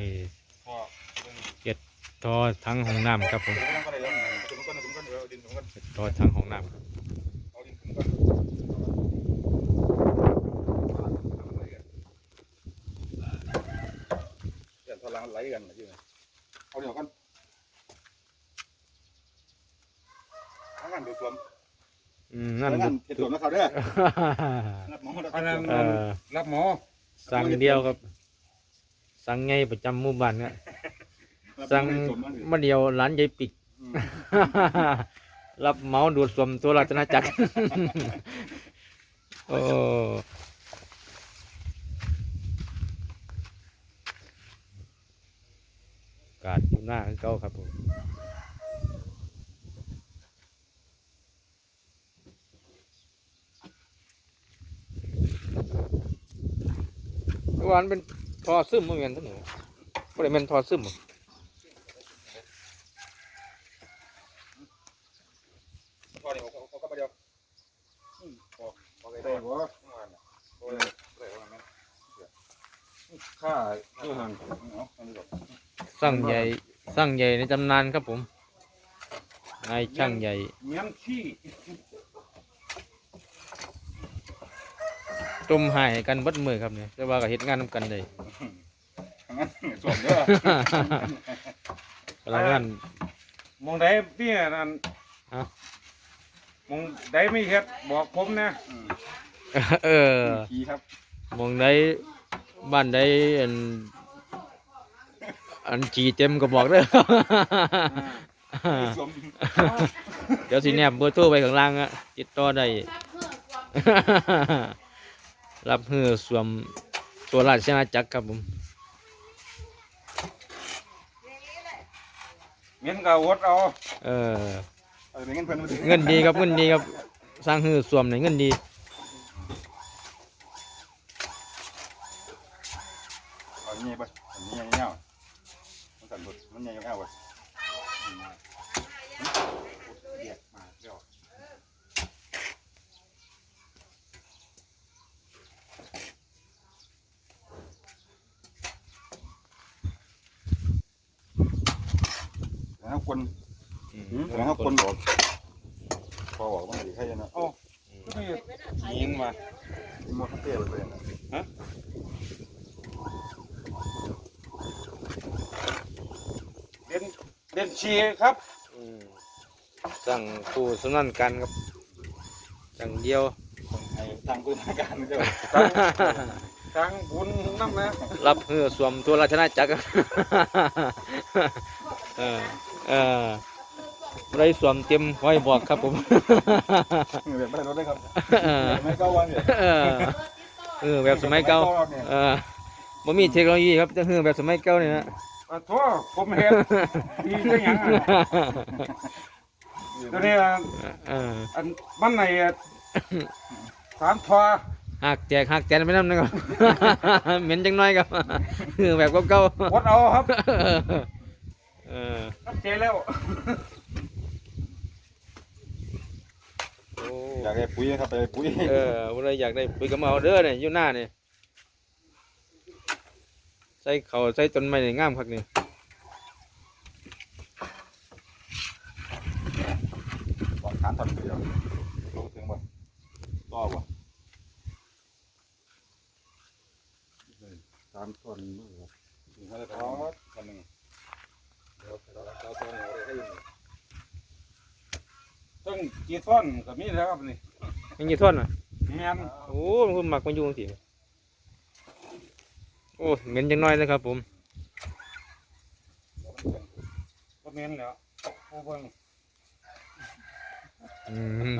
นี่พอเบิ่งท่อทั้งห้องน้ำครับผมเดี๋ยวมันก็ได้แล้วมันก็ได้มันก็ได้เอาดินมันก็ท่อทั้งห้องน้ำครับเอาดินมันก็เดี๋ยวทอลังไหลกันนะอยู่นเอาเดี๋ยวกันทางนั้นดูสวมอืมนั่นทางนั้นเห็ดสวมนะเขาเด้อรับหมอรับอันนั้นเออรับหมอสั่งเดียวครับ สั่งไงประจำหมู่บ้านครับรับหมอสั่งให้สวมนะมาเดียวร้านยายปิกอืมรับเหมาดูดสวมตัวราชนาจักรโอ้กาดอยู่หน้าคือเก่าครับผมเมื่อวานเป็น ทอซึมเมื่อไงท่านหนูก็เลยเป็นทอซึมบ่พอเดี๋ยวเอาเอากลับมาเดียวอืมพอพอได้บ่ประมาณน่ะพอได้ได้ประมาณนั้นค่าอยู่ห่างเอาอันนี้ก่อนสั่งใหญ่สั่งใหญ่ในตำนานครับผมนายช่างใหญ่เมียนขี้จมหายกันเบิดมือครับเนี่ยแต่ว่าก็เฮ็ดงานนํกันได้ทางนั้น สวมเด้อพลังงาน มองได้พี่นั่นฮะมองได้ไม่เฮ็ดบอกผมนะอืมเออขี่ครับหมองใดบ้านใดอันอันจีเต็มก็บอกเด้อสวมเดี๋ยวสิแนบเบอร์โทรไปข้างล่างอะติดต่อได้ รับเฮือสวมตัวราชนาจักรครับผม เมียนก็อดเอาเออ เอาเงินเพิ่นมาถึเงินดีครับเงินดีครับสร้างเฮือสวมในเงินดี เอาเงี้ยไปอันนี้ยังเงี้ยมันสั่นหมดมันยังเงี้ยไปเดียดมาเดี๋ยว แล้วคนแล้วคนบอกพอบอกว่าดีแค่ยังนะโอ้ก็ไม่ยิงมาหมดเตี้ยเลยนะเด่นเด่นชีครับสั่งผู้สนั่นกันครับสั่งเดียวให้ทางคุณการเดี๋ยวทางทางบุญน้ำนะรับเฮือสวมตัวราชนาจักรเออ เออไรสวมเต็มไว้บอกครับผมเดี๋ยวไม่ได้รถเลยครับเออไม่เก้าวันเนี่ยเออเออแบบสมัยเก่าเออบ่มีเทคโนโลยีครับจะเฮือแบบสมัยเก่านี่นะอะโทั่วผมเฮ็ดดีจังหยังอะตัวนี้อะเอออันมันไหนอะสามทอหักแจกหักแจนไปน้ำหนึงครับเหม็นจังน้อยครับเฮือแบบเก่าอดเอาครับๆ เออรับเจแล้ว โอ้อยากได้ปุ๋ยครับไปปุ๋ยเออวันนี้อยากได้ปุ๋ยก็มาเอาเด้อเนี่ยอยู่หน้าเนี่ยใส่เขาใส่ต้นไม้นี่งามคักนี่วางฐานทำเดียวลงถึงบ่ต่อบ่ สามต้น ถึงเขาจะทอดวันหนึ่งเดี๋ยวเราเราตัวนี้เอาได้ให้อยู่ ต้องกี่ต้นก็มีแล้วครับนี่ยังกี่ท่อนอะแม่นโอ้มันคือหมักมันอยู่จังซี่โอ้เหม็นจังน้อยนะครับ ผมก็แม่นแล้วผู้เบิ่งอืม